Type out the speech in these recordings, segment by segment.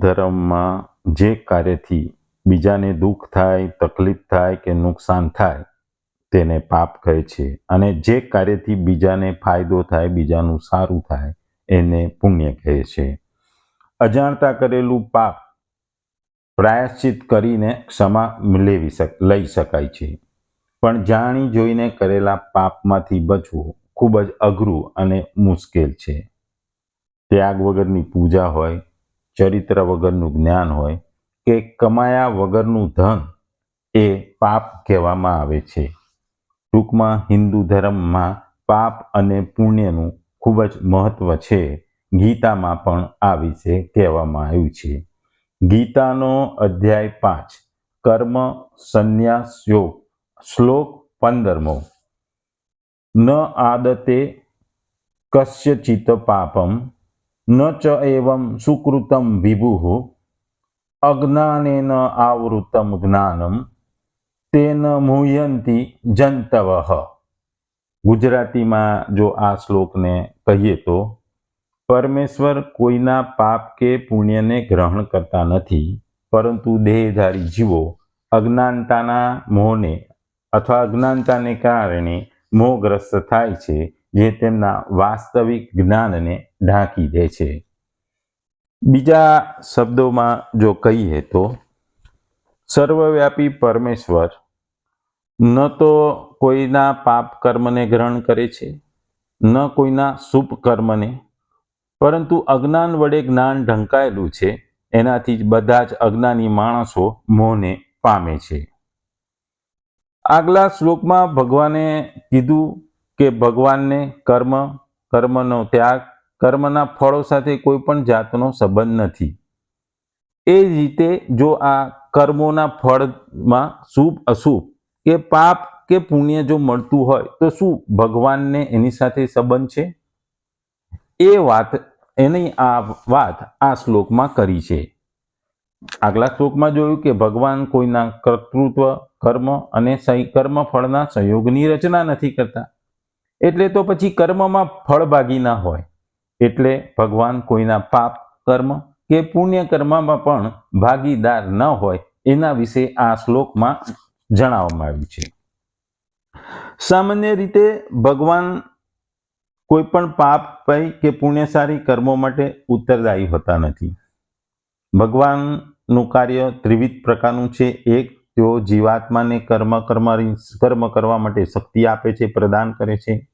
ધર્મમાં જે કાર્યથી બીજાને દુઃખ થાય, તકલીફ થાય કે નુકસાન થાય, તેને પાપ કહે છે. અને જે કાર્યથી બીજાને ફાયદો થાય, બીજાનું સારું થાય, એને પુણ્ય કહે છે. અજાણતા કરેલું પાપ પ્રાયશ્ચિત કરીને ક્ષમા લેવી શક, લઈ શકાય છે. પણ જાણી જોઈને કરેલા પાપમાંથી બચવું ખૂબ જ અઘરું અને મુશ્કેલ છે. ત્યાગ વગરની પૂજા હોય ચરિત્ર વગરનું જ્ઞાન હોય કે કમાયા વગરનું ધન એ પાપ કહેવામાં આવે છે. ટૂંકમાં હિન્દુ ધર્મમાં પાપ અને પુણ્યનું ખૂબ જ મહત્વ છે. ગીતામાં પણ આ વિશે કહેવામાં આવ્યું છે. ગીતાનો અધ્યાય પાંચ, કર્મ સંન્યાસ યોગ શ્લોક પંદરમો. ન આદતે કસ્યચિત પાપમ ન ચ એવમ સુકૃતમ વિભુઃ, અજ્ઞાનેન આવૃતમ જ્ઞાનમ, તેન મુહ્યંતી જંતવઃ. ગુજરાતીમાં જો આ શ્લોકને કહીએ તો, પરમેશ્વર કોઈના પાપ કે પુણ્યને ગ્રહણ કરતા નથી, પરંતુ દેહધારી જીવો અજ્ઞાનતાના મોહને અથવા અજ્ઞાનતાને કારણે મોહગ્રસ્ત થાય છે જે તેમના વાસ્તવિક જ્ઞાનને ઢાંકી દે છે. બીજા શબ્દોમાં જો કહીએ તો, સર્વવ્યાપી પરમેશ્વર ન તો કોઈના પાપ કર્મને ગ્રહણ કરે છે, ન કોઈના શુભ કર્મને, પરંતુ અજ્ઞાન વડે જ્ઞાન ઢંકાયેલું છે, એનાથી જ બધા જ અજ્ઞાની માણસો મોહને પામે છે. આગલા શ્લોકમાં ભગવાને કીધું કે ભગવાનને કર્મ, કર્મનો ત્યાગ, કર્મના ફળો સાથે કોઈ પણ જાતનો સંબંધ નથી. એ જ રીતે જો આ કર્મોના ફળમાં શુભ, અશુભ કે પાપ કે પુણ્ય જો મળતું હોય, તો શું ભગવાનને એની સાથે સંબંધ છે? એ વાત, એની આ વાત આ શ્લોકમાં કરી છે. આગલા શ્લોકમાં જોયું કે ભગવાન કોઈના કર્તૃત્વ, કર્મ અને કર્મ ફળના સંયોગની રચના નથી કરતા. એટલે તો પછી કર્મમાં ફળભાગી ના હોય. એટલે ભગવાન કોઈના પાપ કર્મ કે પુણ્ય કર્મમાં પણ ભાગીદાર ન હોય એના વિશે આ શ્લોકમાં જણાવવામાં આવ્યું છે. સામાન્ય રીતે ભગવાન કોઈ પણ પાપ પૈ કે પુણ્યસારી કર્મો માટે ઉત્તરદાયી હોતા નથી. ભગવાનનું કાર્ય ત્રિવિધ પ્રકારનું છે. એક, તેઓ જીવાત્માને કર્મ કર્મ કર્મ કરવા માટે શક્તિ આપે છે, પ્રદાન કરે છે.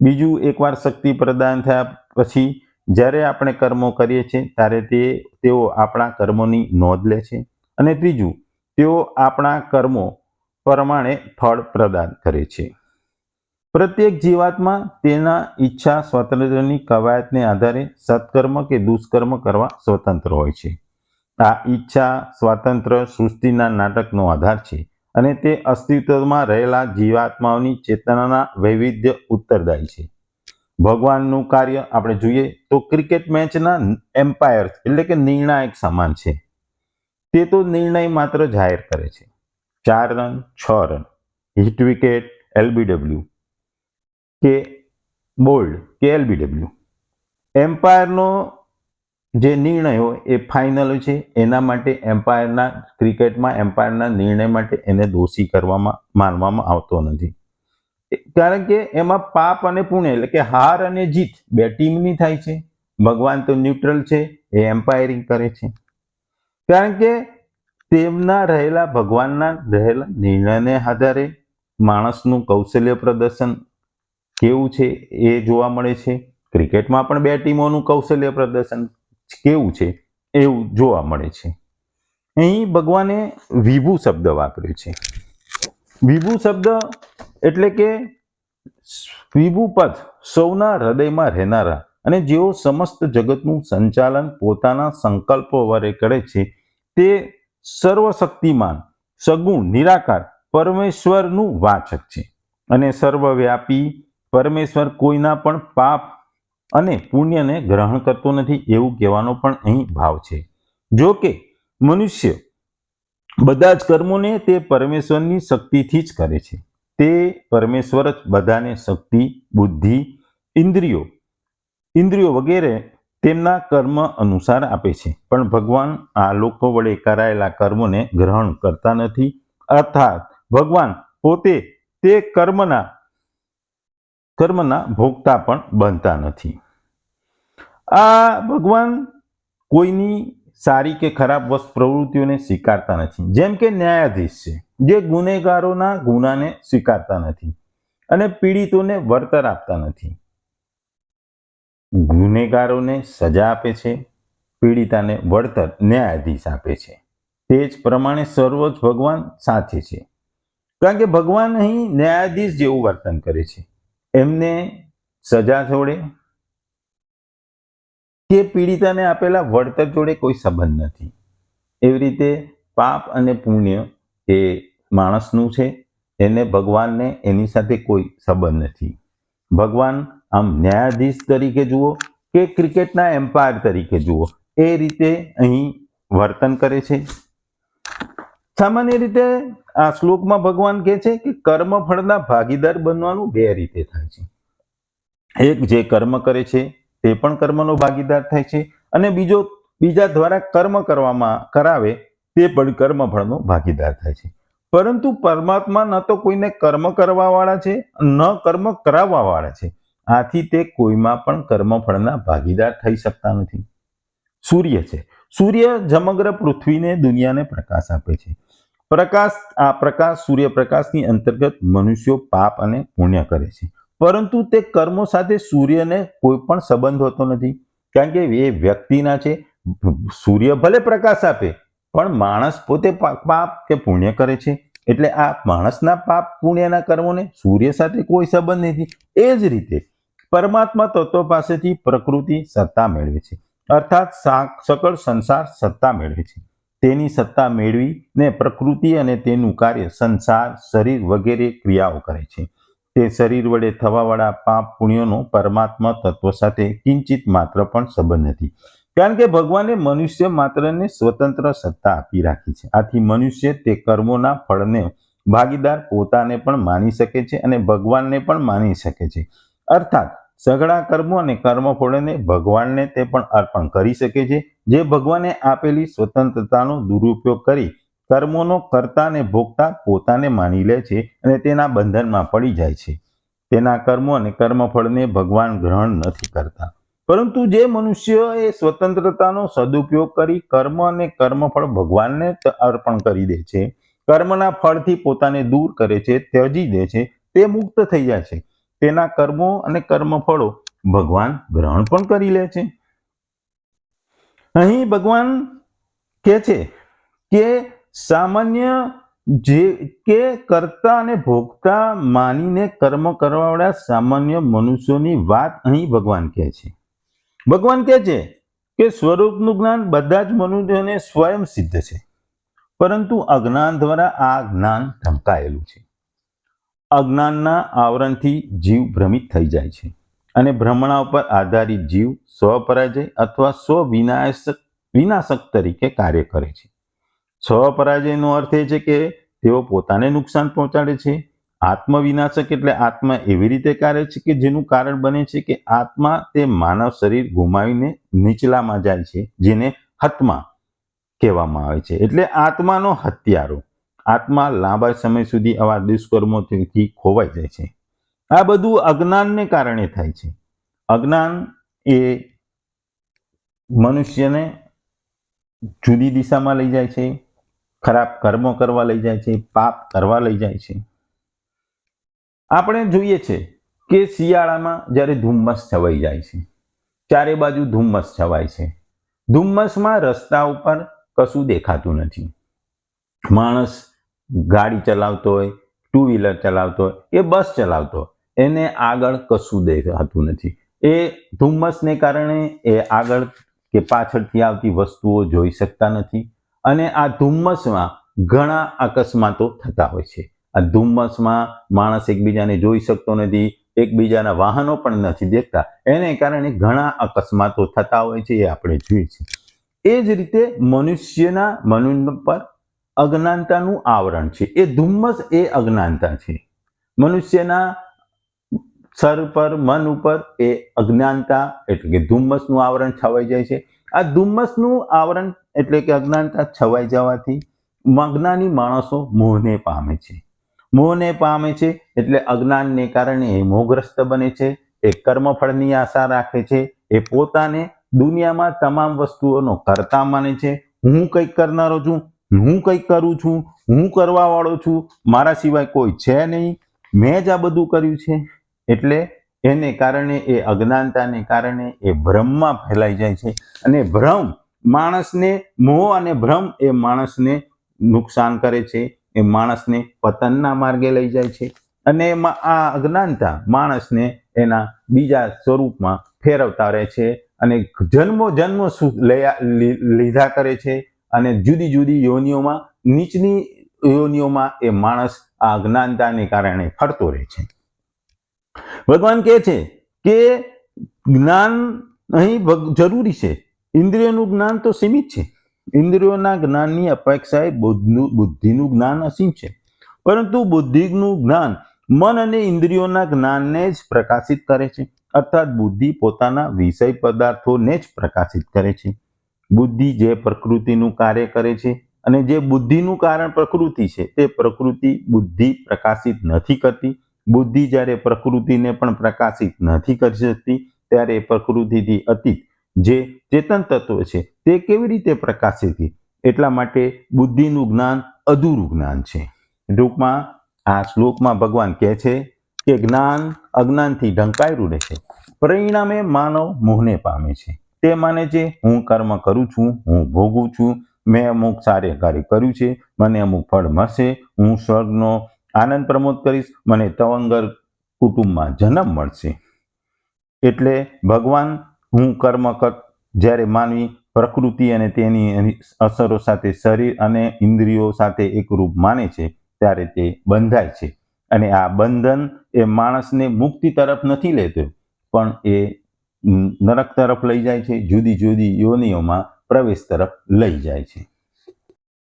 બીજું એકવાર શક્તિ પ્રદાન થયા પછી જ્યારે આપણે કર્મો કરીએ છીએ, ત્યારે તે તેઓ આપણા કર્મોની નોંધ લે છે. અને ત્રીજું, તેઓ આપણા કર્મો પ્રમાણે ફળ પ્રદાન કરે છે. પ્રત્યેક જીવાતમાં તેના ઈચ્છા સ્વાતંત્ર્યની કવાયતને આધારે સત્કર્મ કે દુષ્કર્મ કરવા સ્વતંત્ર હોય છે. આ ઈચ્છા, સ્વાતંત્ર્ય સૃષ્ટિના નાટકનો આધાર છે. અને તે અસ્તિત્વમાં રહેલા જીવાત્માઓની ચેતનાના વૈવિધ્ય ઉત્તરદાયી છે. ભગવાનનું કાર્ય આપણે જોઈએ તો ક્રિકેટ મેચના એમ્પાયર એટલે કે નિર્ણાયક સમાન છે. તે તો નિર્ણય માત્ર જાહેર કરે છે. ચાર રન, છ રન, હિટ વિકેટ, એલબીડબ્લ્યુ, કે બોલ્ડ, કે એલબીડબ્લ્યુ. એમ્પાયરનો જે નિર્ણયો એ ફાઇનલ છે, એના માટે એમ્પાયરના ક્રિકેટમાં એમ્પાયરના નિર્ણય માટે એને દોષી કરવામાં, માનવામાં આવતો નથી. કારણ કે એમાં પાપ અને પુણ્ય એટલે કે હાર અને જીત બે ટીમની થાય છે. ભગવાન તો ન્યુટ્રલ છે, એ એમ્પાયરિંગ કરે છે. કારણ કે તેમના રહેલા ભગવાનના રહેલા નિર્ણયને આધારે માણસનું કૌશલ્ય પ્રદર્શન કેવું છે એ જોવા મળે છે. ક્રિકેટમાં પણ બે ટીમોનું કૌશલ્ય પ્રદર્શન કેવું છે એવું જોવા મળે છે. અહીં ભગવાને વિભુ શબ્દ વાપર્યો છે. વિભુ શબ્દ એટલે કે વિભુ પદ સૌના હૃદયમાં રહેનારા અને જેઓ સમસ્ત જગતનું સંચાલન પોતાના સંકલ્પો વડે કરે છે, તે સર્વશક્તિમાન, સગુણ, નિરાકાર, પરમેશ્વરનું વાચક છે. અને સર્વવ્યાપી પરમેશ્વર કોઈના પણ પાપ અને પુણ્યને ગ્રહણ કરતો નથી એવું કહેવાનો પણ અહીં ભાવ છે. જો કે મનુષ્ય બધા જ કર્મોને તે પરમેશ્વરની શક્તિથી જ કરે છે. તે પરમેશ્વર જ બધાને શક્તિ, બુદ્ધિ, ઇન્દ્રિયો ઇન્દ્રિયો વગેરે તેમના કર્મ અનુસાર આપે છે. પણ ભગવાન આ લોકો વડે કરાયેલા કર્મોને ગ્રહણ કરતા નથી. અર્થાત ભગવાન પોતે તે કર્મના કર્મના ભોગતા પણ બનતા નથી. આ ભગવાન કોઈની સારી કે ખરાબ વસ્તુ પ્રવૃત્તિઓને સ્વીકારતા નથી. જેમ કે ન્યાયાધીશ છે, જે ગુનેગારોના ગુનાને સ્વીકારતા નથી અને પીડિતોને વળતર આપતા નથી. ગુનેગારોને સજા આપે છે, પીડિતાને વળતર ન્યાયાધીશ આપે છે. તે જ પ્રમાણે સર્વોચ્ચ ભગવાન સાથે છે. કારણ કે ભગવાન અહીં ન્યાયાધીશ જેવું વર્તન કરે છે. એમને સજા જોડે કે પીડિતાને આપેલા વળતર જોડે કોઈ સંબંધ નથી. એવી રીતે પાપ અને પુણ્ય એ માણસનું છે. એને ભગવાનને એની સાથે કોઈ સંબંધ નથી. ભગવાન આમ ન્યાયાધીશ તરીકે જુઓ કે ક્રિકેટના એમ્પાયર તરીકે જુઓ, એ રીતે અહીં વર્તન કરે છે. સામાન્ય રીતે આ શ્લોકમાં ભગવાન કહે છે કે કર્મ ફળના ભાગીદાર બનવાનું બે રીતે થાય છે. એક જે કર્મ કરે છે, તે પણ કર્મનો ભાગીદાર થાય છે અને બીજો, બીજા દ્વારા કર્મ કરવામાં કરાવે, તે પણ કર્મફળનો ભાગીદાર થાય છે. પરંતુ પરમાત્મા ન તો કોઈને કર્મ કરવા વાળા છે, ન કર્મ કરાવવા વાળા છે. આથી તે કોઈમાં પણ કર્મફળના ભાગીદાર થઈ શકતા નથી. સૂર્ય છે. સૂર્ય સમગ્ર પૃથ્વીને દુનિયાને પ્રકાશ આપે છે. પ્રકાશ, આ પ્રકાશ સૂર્યપ્રકાશની અંતર્ગત મનુષ્યો પાપ અને પુણ્ય કરે છે. પરંતુ તે કર્મો સાથે સૂર્યને કોઈ પણ સંબંધ હોતો નથી. કારણ કે એ વ્યક્તિના છે. સૂર્ય ભલે પ્રકાશ આપે, પણ માણસ પોતે પાપ કે પુણ્ય કરે છે. એટલે આ માણસના પાપ, પુણ્યના કર્મોને સૂર્ય સાથે કોઈ સંબંધ નથી. એ જ રીતે પરમાત્મા તત્વ પાસેથી પ્રકૃતિ સત્તા મેળવે છે. અર્થાત સકળ સંસાર સત્તા મેળવે છે. તેની સત્તા મેળવીને પ્રકૃતિ અને તેનું કાર્ય સંસાર, શરીર વગેરે ક્રિયાઓ કરે છે. તે શરીર વડે થવાવાળા પાપ પુણ્યોનો પરમાત્મા તત્વ સાથે કિંચિત માત્ર પણ સંબંધ નથી. કારણ કે ભગવાને મનુષ્ય માત્રને સ્વતંત્ર સત્તા આપી રાખી છે. આથી મનુષ્ય તે કર્મોના ફળને ભાગીદાર પોતાને પણ માની શકે છે અને ભગવાનને પણ માની શકે છે. અર્થાત સઘળા કર્મો અને કર્મફળોને ભગવાનને તે પણ અર્પણ કરી શકે છે. જે ભગવાને આપેલી સ્વતંત્રતાનો દુરુપયોગ કરી કર્મોનો કરતા અને ભોગતા પોતાને માની લે છે અને તેના બંધનમાં પડી જાય છે. તેના કર્મો અને કર્મફળને ભગવાન ગ્રહણ નથી કરતા. પરંતુ જે મનુષ્ય એ સ્વતંત્રતાનો સદુપયોગ કરી કર્મ અને કર્મફળ ભગવાનને અર્પણ કરી દે છે, કર્મના ફળથી પોતાને દૂર કરે છે, ત્યજી દે છે, તે મુક્ત થઈ જાય છે. તેના કર્મો અને કર્મફળો ભગવાન ગ્રહણ પણ કરી લે છે. અહીં ભગવાન કહે છે કે સામાન્ય જે કે કરતા અને ભોગતા માનીને કર્મ કરવાવાળા સામાન્ય મનુષ્યોની વાત અહીં ભગવાન કહે છે. ભગવાન કહે છે કે સ્વરૂપનું જ્ઞાન બધા જ મનુષ્યોને સ્વયં સિદ્ધ છે. પરંતુ અજ્ઞાન દ્વારા આ જ્ઞાન ઢંકાયેલું છે. અજ્ઞાનના આવરણથી જીવ ભ્રમિત થઈ જાય છે અને ભ્રમણા ઉપર આધારિત જીવ સ્વપરાજય અથવા સ્વવિનાશક વિનાશક તરીકે કાર્ય કરે છે. સ્વપરાજયનો અર્થ એ છે કે તેઓ પોતાને નુકસાન પહોંચાડે છે. આત્મવિનાશક એટલે આત્મા એવી રીતે કાર્ય છે કે જેનું કારણ બને છે કે આત્મા તે માનવ શરીર ગુમાવીને નીચલામાં જાય છે, જેને હત્મા કહેવામાં આવે છે. એટલે આત્માનો હત્યારો. આત્મા લાંબા સમય સુધી આવા દુષ્કર્મોથી ખોવાઈ જાય છે. આ બધું અજ્ઞાનને કારણે થાય છે. અજ્ઞાન એ મનુષ્યને જુદી દિશામાં લઈ જાય છે, ખરાબ કર્મો કરવા લઈ જાય છે, પાપ કરવા લઈ જાય છે. આપણે જોઈએ છે કે શિયાળામાં જ્યારે ધુમ્મસ છવાઈ જાય છે, ચારે બાજુ ધુમ્મસ છવાય છે. ધુમ્મસમાં રસ્તા ઉપર કશું દેખાતું નથી. માણસ ગાડી ચલાવતો હોય ટુ વ્હીલર ચલાવતો હોય, એ બસ ચલાવતો એને આગળ કશું દેખાતું નથી. એ ધુમ્મસને કારણે એ આગળ કે પાછળથી આવતી વસ્તુઓ જોઈ શકતા નથી અને આ ધુમ્મસમાં ઘણા અકસ્માતો થતા હોય છે. આ ધુમ્મસમાં માણસ એકબીજાને જોઈ શકતો નથી, એકબીજાના વાહનો પણ નથી દેખતા. એને કારણે ઘણા અકસ્માતો થતા હોય છે એ આપણે જોઈએ છીએ. એ જ રીતે મનુષ્યના મનુષ્ય પર અજ્ઞાનતાનું આવરણ છે. એ ધુમ્મસ એ અજ્ઞાનતા છે. મનુષ્યના સર પર, મન ઉપર એ અજ્ઞાનતા, એટલે કે ધુમ્મસનું આવરણ છવાઈ જાય છે. આ ધુમ્મસનું આવરણ એટલે કે અજ્ઞાનતા છવાઈ જવાથી અજ્ઞાની માણસો મોહને પામે છે. મોહને પામે છે એટલે અજ્ઞાનને કારણે એ મોહગ્રસ્ત બને છે, એ કર્મફળની આશા રાખે છે, એ પોતાને દુનિયામાં તમામ વસ્તુઓનો કરતા માને છે. હું કંઈક કરનારો છું હું કંઈક કરું છું, હું કરવાવાળો છું, મારા સિવાય કોઈ છે નહીં. મેં જ આ બધું કર્યું છે. એટલે એને કારણે એ અજ્ઞાનતાને કારણે એ ભ્રમમાં ફેલાઈ જાય છે. અને ભ્રમ માણસને, મોહ અને ભ્રમ એ માણસને નુકસાન કરે છે. એ માણસને પતનના માર્ગે લઈ જાય છે. અને એમાં આ અજ્ઞાનતા માણસને એના બીજા સ્વરૂપમાં ફેરવતા રહે છે. અને જન્મો જન્મો લીધા કરે છે. અને જુદી જુદી યોનિઓમાં, નીચની યોનિઓમાં એ માણસ આ અજ્ઞાનતાને કારણે ફરતો રહે છે. ભગવાન કહે છે કે જ્ઞાન અહીં જરૂરી છે. ઇન્દ્રિયોનું જ્ઞાન તો સીમિત છે. ઇન્દ્રિયોના જ્ઞાનની અપેક્ષાએ બુદ્ધનું જ્ઞાન અસીમ છે. પરંતુ બુદ્ધિનું જ્ઞાન મન અને ઇન્દ્રિયોના જ્ઞાનને જ પ્રકાશિત કરે છે. અર્થાત બુદ્ધિ પોતાના વિષય પદાર્થોને જ પ્રકાશિત કરે છે. બુદ્ધિ જે પ્રકૃતિનું કાર્ય કરે છે અને જે બુદ્ધિનું કારણ પ્રકૃતિ છે, તે પ્રકૃતિ બુદ્ધિ પ્રકાશિત નથી કરતી. બુદ્ધિ જ્યારે પ્રકૃતિને પણ પ્રકાશિત નથી કરી શકતી, ત્યારે પ્રકૃતિથી અતીત. જે ચેતન તત્વ છે, તે કેવી રીતે પ્રકાશિત થઈ? એટલા માટે બુદ્ધિનું જ્ઞાન અધૂરું જ્ઞાન છે. ટૂંકમાં આ શ્લોકમાં ભગવાન કહે છે કે જ્ઞાન અજ્ઞાનથી ઢંકાયેલું રહે છે. પરિણામે માનવ મોહને પામે છે. તે માને છે, હું કર્મ કરું છું, હું ભોગું છું, મેં અમુક સારે કાર્ય કર્યું છે, મને અમુક ફળ મળશે, હું સ્વર્ગનો આનંદ પ્રમોદ કરીશ, મને તવંગર કુટુંબમાં જન્મ મળશે. એટલે ભગવાન હું કર્મ કર, જ્યારે માનવી પ્રકૃતિ અને તેની અસરો સાથે શરીર અને ઇન્દ્રિયો સાથે એકરૂપ માને છે, ત્યારે તે બંધાય છે. અને આ બંધન એ માણસને મુક્તિ તરફ નથી લેતો, પણ એ નરક તરફ લઈ જાય છે જુદી જુદી યોનિઓમાં પ્રવેશ તરફ લઈ જાય છે.